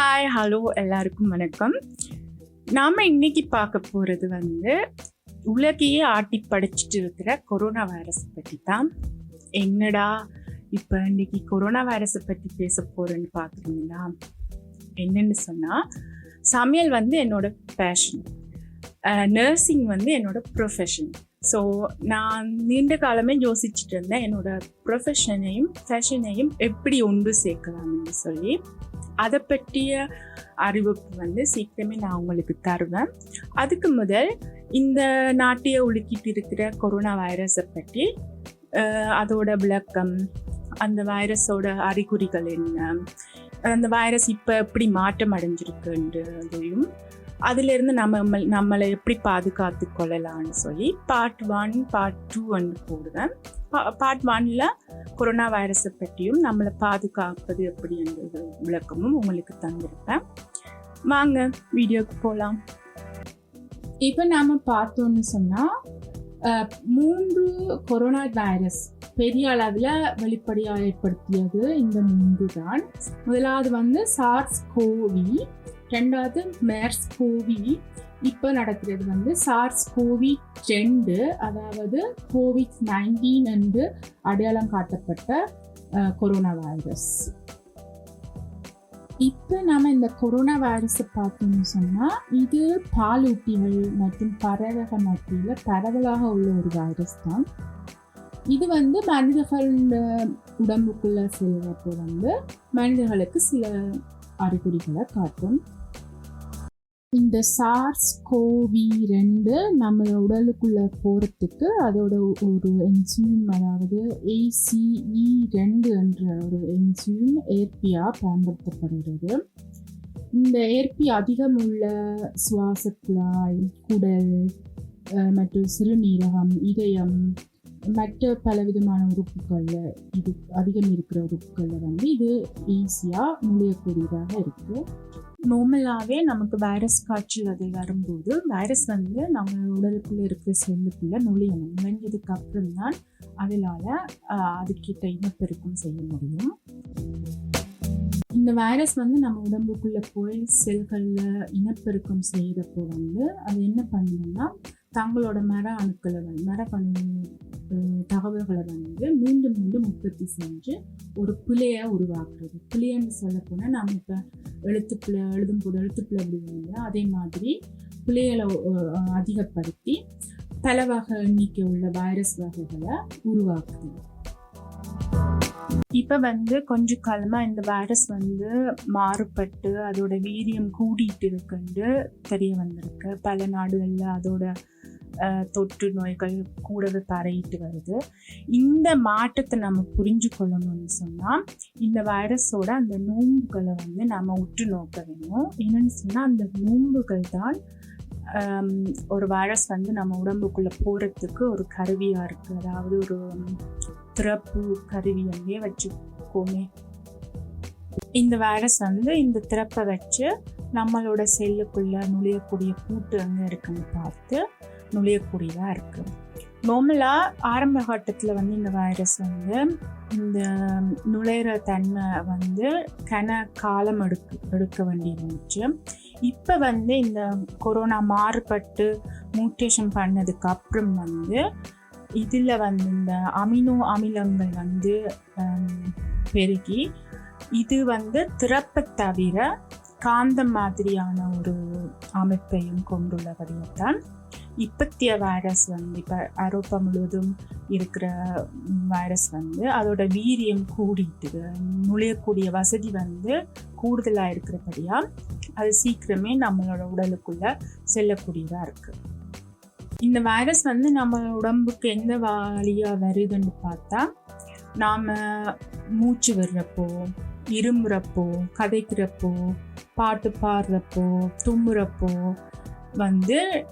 Hi hello எல்லாருக்கும் வணக்கம். நாம் இன்னைக்கு பார்க்க போகிறது வந்து உலகையே ஆட்டி படைச்சிட்டு இருக்கிற கொரோனா வைரஸ் பற்றி தான். என்னடா இப்போ இன்னைக்கு கொரோனா வைரஸை பற்றி பேச போகிறேன்னு பார்க்குறீங்களா? என்னன்னு சொன்னால் சமையல் வந்து என்னோட பேஷன் நர்சிங் வந்து என்னோட ப்ரொஃபஷன் ஸோ நான் நீண்ட காலமே யோசிச்சுட்டு இருந்தேன் என்னோட ப்ரொஃபஷனையும் ஃபேஷனையும் எப்படி ஒன்று சேர்க்கலாம்னு சொல்லி. அதை பற்றிய அறிவிப்பு வந்து சீக்கிரமே நான் உங்களுக்கு தருவேன். அதுக்கு முதல் இந்த நாட்டையே உலுக்கிட்டு இருக்கிற கொரோனா வைரஸை பற்றி அதோட விளக்கம் அந்த வைரஸோட அறிகுறிகள் என்ன அந்த வைரஸ் இப்போ எப்படி மாற்றம் அடைஞ்சிருக்குன்றதையும் அதிலிருந்து நம்ம நம்மளை எப்படி பாதுகாத்து கொள்ளலாம்னு சொல்லி பார்ட் ஒன் பார்ட் டூ வந்து போடுவேன் பார்ட் ஒன்ல கொரோனா வைரஸை பற்றியும் நம்மளை பாதுகாப்பது எப்படி என்ற விளக்கமும் உங்களுக்கு தந்திருப்பேன். வாங்க வீடியோக்கு போகலாம் இப்போ நாம் பார்த்தோம்னு சொன்னால் மூன்று கொரோனா வைரஸ் பெரிய அளவில் வெளிப்படையாக ஏற்படுத்தியது இந்த மூன்று தான் முதலாவது வந்து சார்ஸ் கோவி ரெண்டாவது மேர்ஸ் கோவி. இப்போ நடக்கிறது வந்து சார்ஸ் கோவி ரெண்டு அதாவது கோவிட் நைன்டீன் என்று அடையாளம் காட்டப்பட்ட அஹ், கொரோனா வைரஸ் இப்போ நாம இந்த கொரோனா வைரஸை பார்த்தோம்னு சொன்னால் இது பாலூட்டிகள் மற்றும் பறவைக மத்தியில் பரவலாக உள்ள ஒரு வைரஸ் தான். இது வந்து மனிதர்கள் உடம்புக்குள்ள செல்வப்போ வந்து மனிதர்களுக்கு சில அறிகுறிகளை காட்டும். இந்த சார்ஸ் கோவி ரெண்டு நம்ம உடலுக்குள்ள போகிறதுக்கு அதோட ஒரு என்ஜிம் அதாவது ஏசிஇ ரெண்டு என்ற ஒரு என்ஜிம் ஏற்பியாக பயன்படுத்தப்படுகிறது. இந்த ஏற்பி அதிகம் உள்ள சுவாசக்குழாய் குடல் மற்றும் சிறுநீரகம் இதயம் மற்ற பலவிதமான உறுப்புகளில் இது அதிகம் இருக்கிற உறுப்புகளில் வந்து இது ஈஸியாக நுழையக்கூடியதாக இருக்குது நார்மலாகவே நமக்கு வைரஸ் காய்ச்சல் அது வரும்போது வைரஸ் வந்து நம்ம உடலுக்குள்ளே இருக்கிற செல்லுக்குள்ளே நுழையணும். நுழைஞ்சதுக்கு அப்புறம் தான் அதனால் அதுக்கிட்ட இனப்பெருக்கம் செய்ய முடியும். இந்த வைரஸ் வந்து நம்ம உடம்புக்குள்ளே போய் செல்களில் இனப்பெருக்கம் செய்கிறப்போ வந்து அது என்ன பண்ணணும்னா தங்களோட மர அணுக்களை வந்து மரபணு தகவல்களை வந்து மீண்டும் மீண்டும் உற்பத்தி செஞ்சு ஒரு பிழையை உருவாக்குறது. பிழைன்னு சொல்லப்போனால் நம்ம இப்போ எழுத்துப்பிழை எழுதும்போது எழுத்துப்பிழை விடுவோம் அதே மாதிரி பிள்ளைகளை அதிகப்படுத்தி பல வகை எண்ணிக்கை உள்ள வைரஸ் வகைகளை உருவாக்குது. இப்போ வந்து கொஞ்ச காலமாக இந்த வைரஸ் வந்து மாறுபட்டு அதோட வீரியம் கூடிட்டு இருக்குன்னு தெரிய வந்திருக்கு. பல நாடுகளில் அதோட தொற்று நோய்கள் கூடவே பரவிட்டு வருது. இந்த மாற்றத்தை நம்ம புரிஞ்சு கொள்ளணும்னு சொன்னால் இந்த வைரஸோட அந்த நோம்புகளை வந்து நம்ம உற்று நோக்க வேணும். என்னன்னு சொன்னால் அந்த நோம்புகள் தான் ஒரு வைரஸ் வந்து நம்ம உடம்புக்குள்ளே போகிறதுக்கு ஒரு கருவியாக இருக்குது அதாவது ஒரு திறப்பு கருவி வச்சுக்கோமே. இந்த வைரஸ் வந்து இந்த திறப்பை வச்சு நம்மளோட செல்லுக்குள்ளே நுழையக்கூடிய பூட்டு அங்கே இருக்குன்னு பார்த்து நுழையக்கூடியதாக இருக்குது நார்மலாக ஆரம்ப கட்டத்தில் வந்து இந்த வைரஸ் வந்து இந்த நுழையிற தன்மை வந்து கன காலம் எடுக்க எடுக்க வேண்டி இருந்துச்சு இப்போ வந்து இந்த கொரோனா மாறுபட்டு மியூட்டேஷன் பண்ணதுக்கு அப்புறம் வந்து இதில் வந்து இந்த அமினோ அமிலங்கள் வந்து பெருகி இது வந்து திறப்பை தவிர காந்த மாதிரியான ஒரு அமைப்பையும் கொண்டுள்ளபடியால்தான் இப்பத்திய வைரஸ் வந்து இப்போ ஐரோப்பா முழுவதும் இருக்கிற வைரஸ் வந்து அதோட வீரியம் கூடிட்டு நுழையக்கூடிய வசதி வந்து கூடுதலாக இருக்கிறபடியாக அது சீக்கிரமே நம்மளோட உடலுக்குள்ள செல்லக்கூடியதாக இருக்குது இந்த வைரஸ் வந்து நம்ம உடம்புக்கு எந்த வழியாக வருதுன்னு பார்த்தா நாம் மூச்சு விடுறப்போ இருமுறப்போ கதைக்கிறப்போ பாட்டு பாடுறப்போ தும்முறப்போ வந்து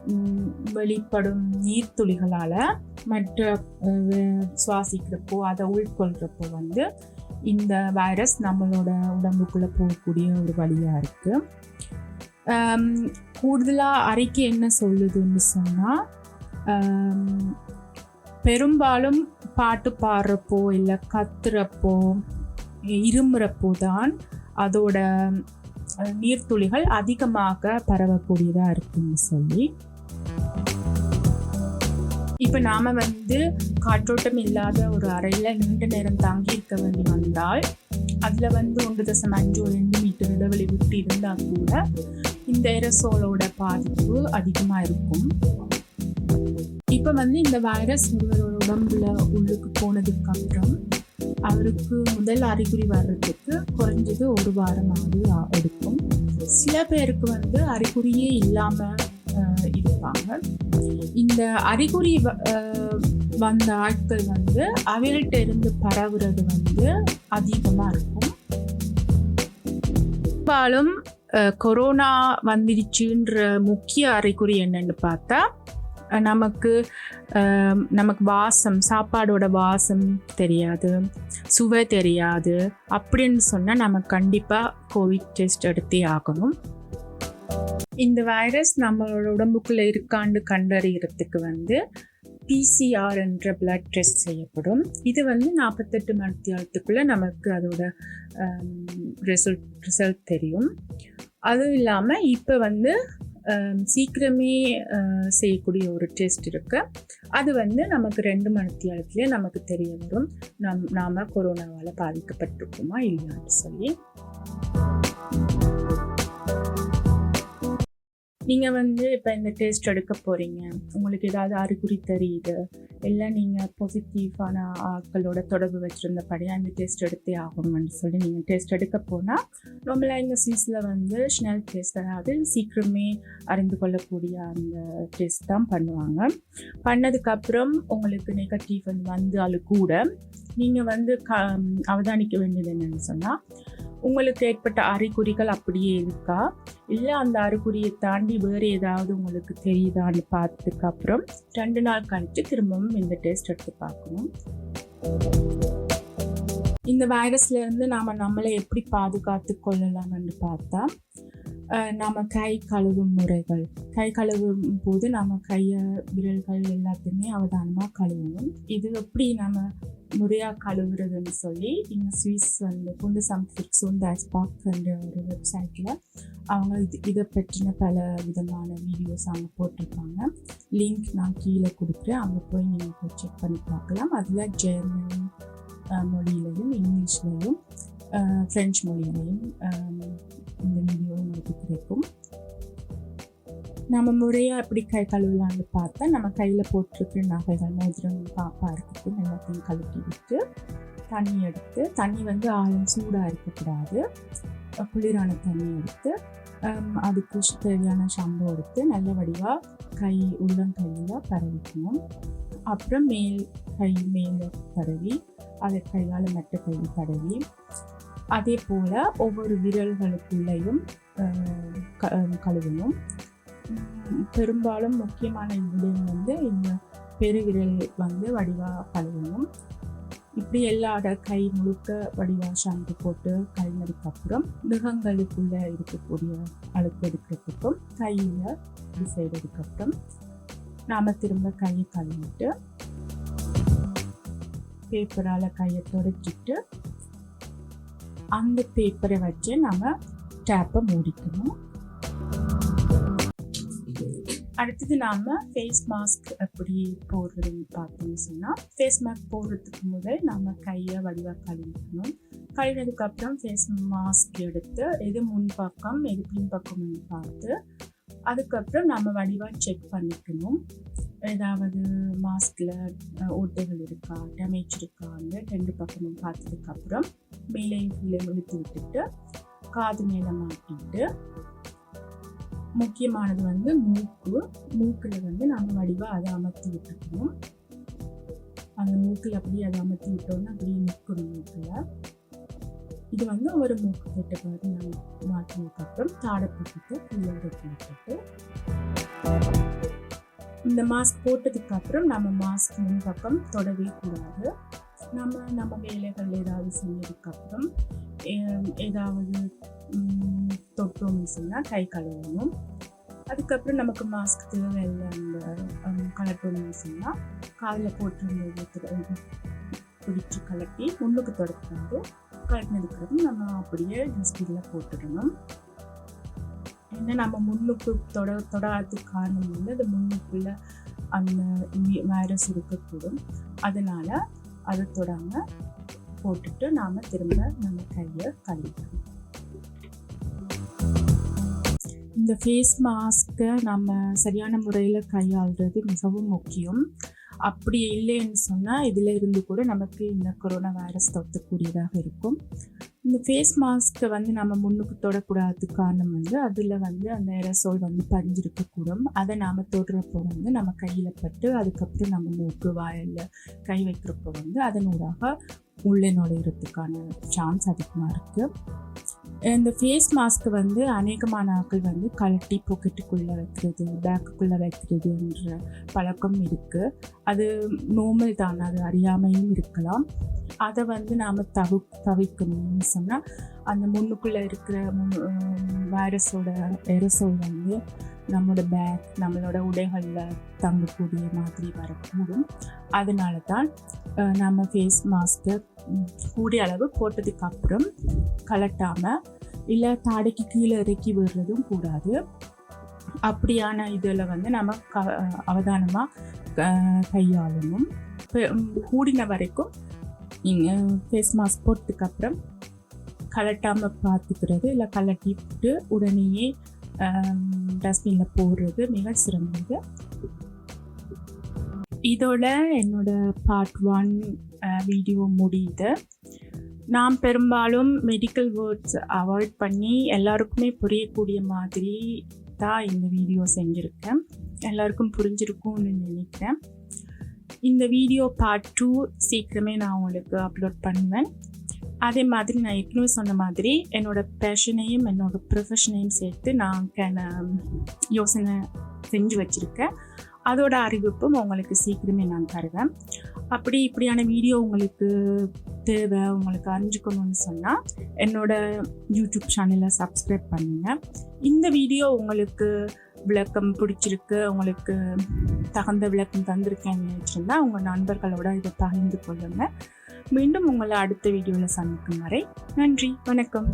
வெளிப்படும் நீர்த்துளிகளால் மற்ற சுவாசிக்கிறப்போ அதை உள்கொள்கிறப்போ வந்து இந்த வைரஸ் நம்மளோட உடம்புக்குள்ளே போகக்கூடிய ஒரு வழியாக இருக்குது கூடுதலாக அறிக்கை என்ன சொல்லுதுன்னு சொன்னால் பெரும்பாலும் பாட்டு பாடுறப்போ இல்லை கத்துறப்போ இருமுறப்போ தான் அதோட நீர்த்துளிகள் அதிகமாக பரவக்கூடியதாக இருக்குன்னு சொல்லி. இப்போ நாம் வந்து காற்றோட்டம் இல்லாத ஒரு அறையில் நீண்ட நேரம் தங்கி இருக்க வேண்டி வந்தால் அதில் வந்து ஒன்று தசம் அஞ்சு ஒரு ரெண்டு மீட்டர் இடைவெளி விட்டு இருந்தால் கூட இந்த ஏரசோலோட பாதிப்பு அதிகமாக இருக்கும். இப்போ வந்து இந்த வைரஸ் ஒருவரோட உடம்புல உள்ளுக்கு போனதுக்கு அப்புறம் அவருக்கு முதல் அறிகுறி வர்றதுக்கு குறைஞ்சது ஒரு வாரமாவது ஆ- எடுக்கும். சில பேருக்கு வந்து அறிகுறியே இல்லாமல் இருப்பாங்க. இந்த அறிகுறி வ- வந்த ஆட்கள் வந்து அவர்கிட்ட இருந்து பரவுறது வந்து அதிகமாக இருக்கும். பெரும்பாலும் கொரோனா வந்துடுச்சுன்ற முக்கிய அறிகுறி என்னன்னு பார்த்தா நமக்கு நமக்கு வாசம் சாப்பாடோட வாசம் தெரியாது சுவை தெரியாது. அப்படின்னு சொன்னால் நம்ம கண்டிப்பாக கோவிட் டெஸ்ட் எடுத்தே ஆகணும். இந்த வைரஸ் நம்மளோட உடம்புக்குள்ளே இருக்காண்டு கண்டறியறதுக்கு வந்து பிசிஆர் என்ற பிளட் டெஸ்ட் செய்யப்படும். இது வந்து நாற்பத்தெட்டு மணி மணித்தியாலத்துக்குள்ளே நமக்கு அதோட ரிசல்ட் ரிசல்ட் தெரியும். அதுவும் இல்லாமல் இப்போ வந்து சீக்கிரமே செய்யக்கூடிய ஒரு டெஸ்ட் இருக்குது அது வந்து நமக்கு ரெண்டு மணித்தியாலத்துலேயே நமக்கு தெரிய வரும். நம் நாம் கொரோனாவால் பாதிக்கப்பட்டிருக்கோமா இல்லையான்னு சொல்லி. நீங்கள் வந்து இப்போ இந்த டெஸ்ட் எடுக்க போகிறீங்க உங்களுக்கு ஏதாவது அறிகுறி தெரியுது? இல்லை நீங்கள் பாசிட்டிவான ஆட்களோட தொடர்பு வச்சுருந்தபடியாக இந்த டெஸ்ட் எடுத்தே ஆகணும்னு சொல்லி நீங்கள் டெஸ்ட் எடுக்க போனால் நார்மலாக இந்த சீஸில் வந்து ஸ்னெல் டெஸ்ட் அதாவது சீக்கிரமே அறிந்து கொள்ளக்கூடிய அந்த டெஸ்ட் தான் பண்ணுவாங்க. பண்ணதுக்கப்புறம் உங்களுக்கு நெகட்டிவ் வந்தாலும் கூட நீங்கள் வந்து க அவதானிக்க வேண்டியது என்னென்னு சொன்னால் உங்களுக்கு ஏற்பட்ட அறிகுறிகள் அப்படியே இருக்கா? இல்லை அந்த அறிகுறியை தாண்டி வேறு ஏதாவது உங்களுக்கு தெரியுதான்னு பார்த்ததுக்கு அப்புறம் ரெண்டு நாள் கழித்து திரும்பவும் இந்த டெஸ்ட் எடுத்து பார்க்கணும். இந்த வைரஸ்ல இருந்து நாம நம்மளை எப்படி பாதுகாத்து கொள்ளலாம்னு பார்த்தா நாம் கை கழுவும் முறைகள். கை கழுவும் போது நம்ம கையை விரல்கள் எல்லாத்தையுமே அவதானமாக கழுவணும். இது எப்படி நம்ம முறையாக கழுவுறதுன்னு சொல்லி இங்கே ஸ்விஸ் வந்து புண்டு சம்ஃபிக்ஸ் உண்டு ஐஸ்பாக் என்ற ஒரு வெப்சைட்டில் அவங்க இது இதை பற்றின பல விதமான வீடியோஸ் அவங்க போட்டிருப்பாங்க லிங்க் நான் கீழே கொடுக்குறேன். அங்கே போய் நீங்கள் போய் செக் பண்ணி பார்க்கலாம். அதில் ஜெர்மனி மொழியிலையும் இங்கிலீஷ்லையும் ஃப்ரெஞ்ச் மொழியிலையும் இந்த வீடியோ உங்களுக்கு கிடைக்கும். நம்ம முறையாக எப்படி கை கழுவலான்னு பார்த்தா நம்ம கையில் போட்டிருக்கிற நகைகள் மோதிரம் பாப்பா இருக்கட்டும் எல்லாத்தையும் கழுவி விட்டு தண்ணி எடுத்து தண்ணி வந்து ஆழம் சூடாக இருக்கக்கூடாது. குளிரான தண்ணி எடுத்து அதுக்கு தேவையான ஷாம்பு எடுத்து நல்ல வடிவாக கை உள்ளங்கையில் பரவிக்கணும். அப்புறம் மேல் கை மேலே தடவி அதை கையால் மெட்ட கையில் தடவி அதே போல் ஒவ்வொரு விரல்களுக்குள்ளேயும் க- கழுவணும். பெரும்பாலும் முக்கியமான விடயம் வந்து இந்த பெருவிரல் வந்து வடிவாக கழுவணும். இப்படி எல்லாட கை முழுக்க வடிவா ஷாம்பு போட்டு கழுவினதுக்கு அப்புறம் இருக்கக்கூடிய அழுக்கு எடுக்கிறதுக்கும் கையில் இது செய்கிறதுக்கு அப்புறம் நாம் திரும்ப கையை கழுவிட்டு பேப்பரால் கையை தொடச்சிட்டு அந்த பேப்பரை வச்சு நம்ம டேப்பை மூடிக்கணும். அடுத்தது நாம் ஃபேஸ் மாஸ்க் எப்படி போடுறதுன்னு பார்த்தோம்னு சொன்னால் ஃபேஸ் மாஸ்க் போடுறதுக்கு முதல் நம்ம கையை வடிவாக கழுவிக்கணும். கழுவினதுக்கப்புறம் ஃபேஸ் மாஸ்க் எடுத்து எது முன்பக்கம் எது பின்பக்கம்னு பார்த்து அதுக்கப்புறம் நம்ம வடிவாக செக் பண்ணிக்கணும். ஏதாவது மாஸ்கில் ஓட்டைகள் இருக்கா டேமேஜ் இருக்கான்னு ரெண்டு பக்கமும் பார்த்ததுக்கப்புறம் மேலேயும் கீழே இழுத்து விட்டுட்டு காது மேலே மாட்டிட்டு முக்கியமானது வந்து மூக்கு. மூக்கில் வந்து நம்ம வடிவாக அதை அமர்த்தி விட்டுக்கணும். அந்த மூக்கில் அப்படியே அதை அமர்த்தி விட்டோம்னா அப்படியே நிற்கணும் மூக்கில். இது வந்து ஒரு மூக்கு கெட்ட பாதி நம்ம மாற்றினதுக்கப்புறம் தாடப்பட்டுட்டு இந்த மாஸ்க் போட்டதுக்கு அப்புறம் நம்ம மாஸ்க் முன் பக்கம் தொடவே கூடாது. நம்ம நம்ம வேலைகள் ஏதாவது செஞ்சதுக்கப்புறம் ஏ- ஏதாவது ம், தொட்டோம்னு சொன்னால் கை கழுவணும். அதுக்கப்புறம் நமக்கு மாஸ்க் தேவையில்லை அந்த கலட்டோம்னு சொன்னால் காதில் போட்டு பிடிச்சி கலட்டி முன்னுக்கு தொடக்கூடாது இருக்கிறது நம்ம அப்படியே டஸ்ட்பினில் போட்டுடணும். ஏன்னா நம்ம முன்னுக்கு தொட தொடாததுக்கு காரணம் வந்து அது முன்னுக்குள்ள அந்த வைரஸ் இருக்கக்கூடும். அதனால் அதை தொடங்க போட்டுட்டு நாம் திரும்ப நம்ம கையை கழுவிக்கணும் இந்த ஃபேஸ் மாஸ்க்கை நம்ம சரியான முறையில் கையாளுறது மிகவும் முக்கியம். அப்படி இல்லைன்னு சொன்னால் இதில் இருந்து கூட நமக்கு இந்த கொரோனா வைரஸ் தொத்தக்கூடியதாக இருக்கும். இந்த ஃபேஸ் மாஸ்க்கை வந்து நம்ம முன்னுக்கு தொடக்கூடாது காரணம் வந்து அதில் வந்து அந்த எரசோல் வந்து பதிஞ்சிருக்கக்கூடும் அதை நாம் தொடுறப்போ வந்து நம்ம கையில் பட்டு அதுக்கப்புறம் நம்ம மூக்கு வாயில் கை வைக்கிறப்போ வந்து அதனூடாக உள்ளே நுழையிறதுக்கான சான்ஸ் அதிகமாக இருக்குது இந்த ஃபேஸ் மாஸ்க் வந்து அநேகமான ஆட்கள் வந்து கழட்டி பாக்கெட்டுக்குள்ளே வைக்கிறது பேக்குக்குள்ளே வைக்கிறதுன்ற பழக்கம் இருக்குது அது நோமல் தான் அது அறியாமையும் இருக்கலாம். அதை வந்து நாம் தவி தவிர்க்கணும்னு சொன்னால் அந்த முன்னுக்குள்ளே இருக்கிற வைரஸோட எரசோ வந்து நம்மளோட பேக் நம்மளோட உடைகளில் தங்கக்கூடிய மாதிரி வரக்கூடும். அதனால தான் நம்ம ஃபேஸ் மாஸ்க்கு கூடிய அளவு போட்டதுக்கு அப்புறம் கலட்டாமல் இல்லை தாடைக்கு கீழே இறக்கி விடுறதும் கூடாது. அப்படியான இதில் வந்து நம்ம க அவதானமாக கையாளணும். கூடின வரைக்கும் நீங்கள் ஃபேஸ் மாஸ்க் போட்டதுக்கப்புறம் கலட்டாமல் பார்த்துக்கிறது இல்லை கலட்டிட்டு உடனேயே டஸ்ட்பினில் போடுறது மிக சிறந்தது. இதோட என்னோட பார்ட் ஒன் வீடியோ முடியுது. நான் பெரும்பாலும் மெடிக்கல் வேர்ட்ஸ் அவாய்ட் பண்ணி எல்லாருக்குமே புரியக்கூடிய மாதிரி தான் இந்த வீடியோ செஞ்சுருக்கேன். எல்லாருக்கும் புரிஞ்சிருக்கும்னு நினைக்கிறேன். இந்த வீடியோ பார்ட் டூ சீக்கிரமே நான் உங்களுக்கு அப்லோட் பண்ணுவேன். அதே மாதிரி நான் ஏற்கனவே சொன்ன மாதிரி என்னோடய பேஷனையும் என்னோடய ப்ரொஃபஷனையும் சேர்த்து நான் யோசனை செஞ்சு வச்சுருக்கேன். அதோட அறிவிப்பும் உங்களுக்கு சீக்கிரமே நான் தருவேன். அப்படி இப்படியான வீடியோ உங்களுக்கு தேவை உங்களுக்கு அறிஞ்சுக்கணும்னு சொன்னால் என்னோடய யூடியூப் சேனலை சப்ஸ்கிரைப் பண்ணுங்கள் இந்த வீடியோ உங்களுக்கு விளக்கம் பிடிச்சிருக்கு உங்களுக்கு தகுந்த விளக்கம் தந்திருக்கேன்னு நினச்சிருந்தா உங்கள் நண்பர்களோட இதை பகிர்ந்து கொள்ளுங்கள் மீண்டும் உங்களை அடுத்த வீடியோவில் சந்திக்கும் வரை நன்றி வணக்கம்.